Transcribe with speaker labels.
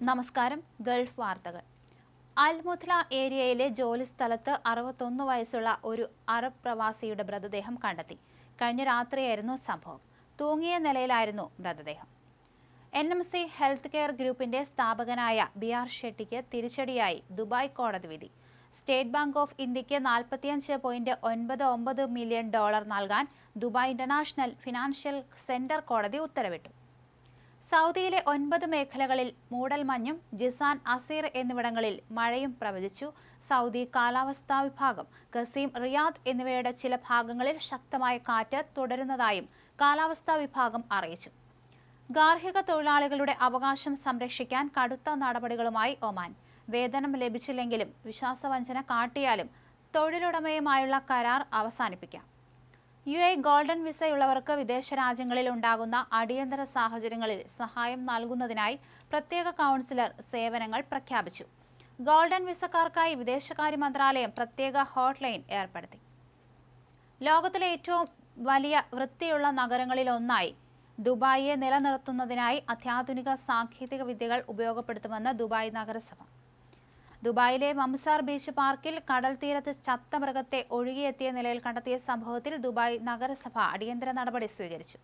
Speaker 1: നമസ്കാരം ഗൾഫ് വാർത്തകൾ. അൽമുഥ്ല ഏരിയയിലെ ജോലിസ്ഥലത്ത് അറുപത്തൊന്ന് വയസ്സുള്ള ഒരു അറബ് പ്രവാസിയുടെ മൃതദേഹം കണ്ടെത്തി. കഴിഞ്ഞ രാത്രിയായിരുന്നു സംഭവം. തൂങ്ങിയ നിലയിലായിരുന്നു മൃതദേഹം. N M C health care ഗ്രൂപ്പിന്റെ സ്ഥാപകനായ ബി ആർ ഷെട്ടിക്ക് തിരിച്ചടിയായി ദുബായ് കോടതി വിധി. സ്റ്റേറ്റ് ബാങ്ക് ഓഫ് ഇന്ത്യയ്ക്ക് നാൽപ്പത്തിയഞ്ച് പോയിന്റ് ഒൻപത് ഒമ്പത് മില്യൺ ഡോളർ നൽകാൻ ദുബായ് ഇന്റർനാഷണൽ ഫിനാൻഷ്യൽ സെന്റർ കോടതി ഉത്തരവിട്ടു. സൗദിയിലെ ഒൻപത് മേഖലകളിൽ മൂടൽമഞ്ഞും ജിസാൻ അസീർ എന്നിവിടങ്ങളിൽ മഴയും പ്രവചിച്ചു. സൗദി കാലാവസ്ഥാ വിഭാഗം ഖസീം റിയാദ് എന്നിവയുടെ ചില ഭാഗങ്ങളിൽ ശക്തമായ കാറ്റ് തുടരുന്നതായും കാലാവസ്ഥാ വിഭാഗം അറിയിച്ചു. ഗാർഹിക തൊഴിലാളികളുടെ അവകാശം സംരക്ഷിക്കാൻ കടുത്ത നടപടികളുമായി ഒമാൻ. വേതനം ലഭിച്ചില്ലെങ്കിലും വിശ്വാസവഞ്ചന കാട്ടിയാലും തൊഴിലുടമയുമായുള്ള കരാർ അവസാനിപ്പിക്കാം. യു എ ഗോൾഡൻ വിസയുള്ളവർക്ക് വിദേശ രാജ്യങ്ങളിൽ ഉണ്ടാകുന്ന അടിയന്തര സാഹചര്യങ്ങളിൽ സഹായം നൽകുന്നതിനായി പ്രത്യേക കൗൺസിലർ സേവനങ്ങൾ പ്രഖ്യാപിച്ചു. ഗോൾഡൻ വിസക്കാർക്കായി വിദേശകാര്യ മന്ത്രാലയം പ്രത്യേക ഹോട്ട്ലൈൻ ഏർപ്പെടുത്തി. ലോകത്തിലെ ഏറ്റവും വലിയ വൃത്തിയുള്ള നഗരങ്ങളിലൊന്നായി ദുബായിയെ നിലനിർത്തുന്നതിനായി അത്യാധുനിക സാങ്കേതിക വിദ്യകൾ ഉപയോഗപ്പെടുത്തുമെന്ന് ദുബായ് നഗരസഭ. ദുബായിലെ മംസാർ ബീച്ച് പാർക്കിൽ കടൽ തീരത്ത് ചത്ത മൃഗത്തെ ഒഴുകിയെത്തിയ നിലയിൽ കണ്ടെത്തിയ സംഭവത്തിൽ ദുബായ് നഗരസഭ അടിയന്തര നടപടി സ്വീകരിച്ചു.